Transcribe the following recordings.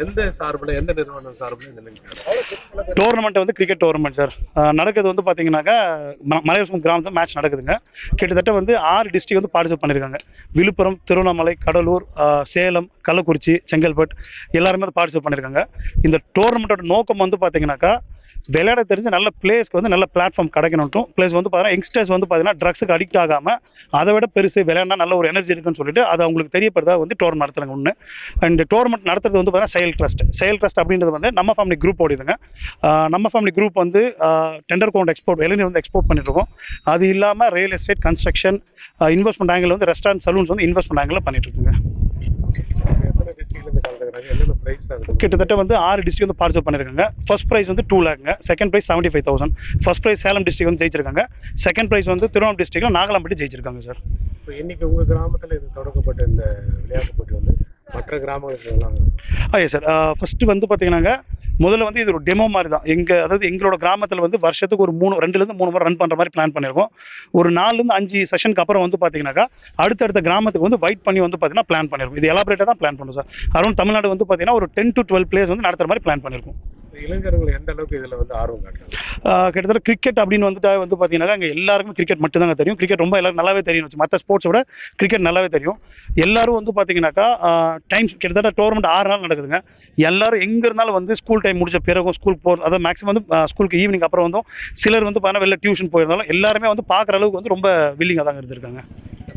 எந்த சார்பில் எந்த நிறுவனம் சார்பில் இந்த டோர்னமெண்ட் வந்து கிரிக்கெட் டோர்னமெண்ட் சார் நடக்கிறது வந்து பார்த்தீங்கன்னாக்கா ம- மலையரசம் கிராமத்தில் மேட்ச் நடக்குதுங்க. கிட்டத்தட்ட வந்து ஆறு டிஸ்ட்ரிக் வந்து பார்ட்டிசிபேட் பண்ணியிருக்காங்க விழுப்புரம் திருவண்ணாமலை கடலூர் சேலம் கள்ளக்குறிச்சி செங்கல்பட்டு எல்லாருமே வந்து பார்ட்டிசிபேட் பண்ணியிருக்காங்க இந்த டோர்னமெண்ட்டோட நோக்கம் வந்து பார்த்தீங்கன்னாக்கா விளையாட தெரிஞ்ச நல்ல பிளேஸ்க்கு வந்து நல்ல பிளாட்ஃபார்ம் கிடைக்கணும் ப்ளஸ் வந்து பார்த்தீங்கன்னா யங்ஸ்டர்ஸ் வந்து பார்த்தீங்கன்னா ட்ரக்ஸுக்கு அடிக்ட் ஆகாமல் அதை விட பெருசு விளையாடினா நல்ல ஒரு எனர்ஜி இருக்குன்னு சொல்லிட்டு அது அவங்களுக்கு தெரியப்படுறதா வந்து டோர்னமெண்ட் நடத்துறாங்க ஒன்று அண்ட் டோர்னமெண்ட் நடத்துறது வந்து பார்த்தீங்கன்னா செயல் ட்ரஸ்ட் செயல் ட்ரஸ்ட் அப்படின்றது வந்து நம்ம ஃபேமிலி குரூப் ஓடிதுங்க. நம்ம ஃபேமிலி குரூப் வந்து டெண்டர் கவுண்ட் எக்ஸ்போர்ட் இளைஞர் வந்து எக்ஸ்போர்ட் பண்ணிட்டு இருக்கோம் அது இல்லாமல் real estate construction investment angle வந்து ரெஸ்டாரண்ட் சலூன்ஸ் வந்து இன்வெஸ்ட்மெண்ட் ஆங்கிளில் பண்ணிட்டு இருக்குங்க கிட்டத்தட்ட வந்து ஆறு டிஸ்ட்ரிக் வந்து பார்ட்டிசிபேட் பண்ணிருக்காங்க. ஃபர்ஸ்ட் ப்ரைஸ் வந்து two லேக்ங்க second prize seventy five thousand first prize Salem district வந்து ஜெயிச்சிருக்காங்க. செகண்ட் ப்ரைஸ் வந்து திருவண்ணாமலை டிஸ்ட்ரிக்ட்ல நாகலாம்பட்டி ஜெயிச்சிருக்காங்க சார் இப்போ இன்னைக்கு உங்கள் கிராமத்தில் இது தொடங்கப்பட்ட இந்த விளையாட்டு போட்டி வந்து மற்ற கிராமங்களுக்கு எல்லாம்? ஆ சார் ஃபர்ஸ்ட் வந்து பார்த்தீங்கன்னாங்க முதல்ல வந்து இது ஒரு டெமோ மாதிரி தான் எங்கள் அதாவது எங்களோட கிராமத்தில் வந்து வருஷத்துக்கு ஒரு மூணு ரெண்டுலேருந்து மூணு முறை ரன் பண்ணுற மாதிரி பிளான் பண்ணியிருக்கோம் ஒரு நாலுலேருந்து அஞ்சு செஷனுக்கு அப்புறம் வந்து பார்த்தீங்கன்னாக்கா அடுத்தடுத்த கிராமத்துக்கு வந்து வைட் பண்ணி வந்து பார்த்தீங்கன்னா பிளான் பண்ணியிருக்கோம் இது எலாபரேட்டாக தான் பிளான் பண்ணுறோம் சார் அரௌண்ட் தமிழ்நாடு வந்து பார்த்தீங்கன்னா ஒரு டென் டு டுவெல் பிளேஸ் வந்து நடத்துகிற மாதிரி பிளான் பண்ணியிருக்கோம் இளைஞர்கள் எந்த அளவுக்கு இதில் வந்து ஆர்வம் காட்டுறாங்க? கிட்டத்தட்ட கிரிக்கெட் அப்படின்னு வந்துட்டா வந்து பார்த்தீங்கன்னா அங்கே எல்லாருக்கும் கிரிக்கெட் மட்டும்தாங்க தெரியும். கிரிக்கெட் ரொம்ப எல்லாரும் நல்லாவே தெரியும். மற்ற ஸ்போர்ட்ஸை விட கிரிக்கெட் நல்லாவே தெரியும். எல்லாரும் வந்து பார்த்தீங்கன்னாக்கா டைம் கிட்டத்தட்ட டோர்னமெண்ட் ஆறு நாள் நடக்குதுங்க. எல்லாரும் எங்கே இருந்தாலும் வந்து ஸ்கூல் டைம் முடிச்ச பிறகும் ஸ்கூல் போகிறது அதாவது மேக்ஸிமம் வந்து ஸ்கூலுக்கு ஈவினிங் அப்புறம் வந்து சிலர் வந்து பார்த்தீங்கன்னா வெளில டியூஷன் போயிருந்தாலும் எல்லாருமே வந்து பார்க்குற அளவுக்கு வந்து ரொம்ப வில்லிங்காக தாங்க இருந்திருக்காங்க.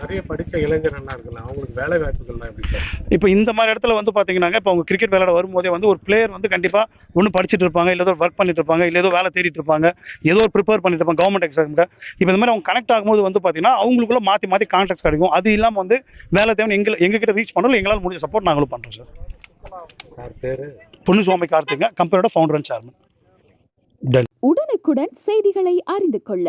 நிறைய படித்த இளைஞர்கள்லாம் இருக்குல்ல அவங்களுக்கு வேலை வாய்ப்புகள்லாம் எப்படி சார்? இப்போ இந்த மாதிரி இடத்துல வந்து பார்த்தீங்கன்னாங்க இப்போ அவங்க கிரிக்கெட் விளையாட வரும்போதே வந்து ஒரு பிளேயர் வந்து கண்டிப்பாக ஒன்று படிச்சுட்டு இருப்பாங்க இல்லை ஏதோ ஒர்க் பண்ணிட்டு இருப்பாங்க இல்லை ஏதோ வேலை தேடிட்டு இருப்பாங்க ஏதோ ஒரு ப்ரிப்பேர் பண்ணிட்டு இருப்பாங்க கவர்மெண்ட் எக்ஸாமுக்கு இப்போ இந்த மாதிரி அவங்க கனெக்ட் ஆகும்போது வந்து பார்த்தீங்கன்னா அவங்களுக்குள்ள மாற்றி மாற்றி கான்டாக்ட்ஸ் கிடைக்கும். அது இல்லாமல் வந்து வேலை தேவை எங்க எங்ககிட்ட ரீச் பண்ணல எங்களால் முடிஞ்ச சப்போர்ட் நாங்களும் பண்ணுறோம் சார். சார் பேர்? பொன்னுசுவாமி கார்த்திங்க கம்பெனியோட ஃபவுண்டர் அண்ட் சேர்மன் உடனுக்குடன் செய்திகளை அறிந்து கொள்ள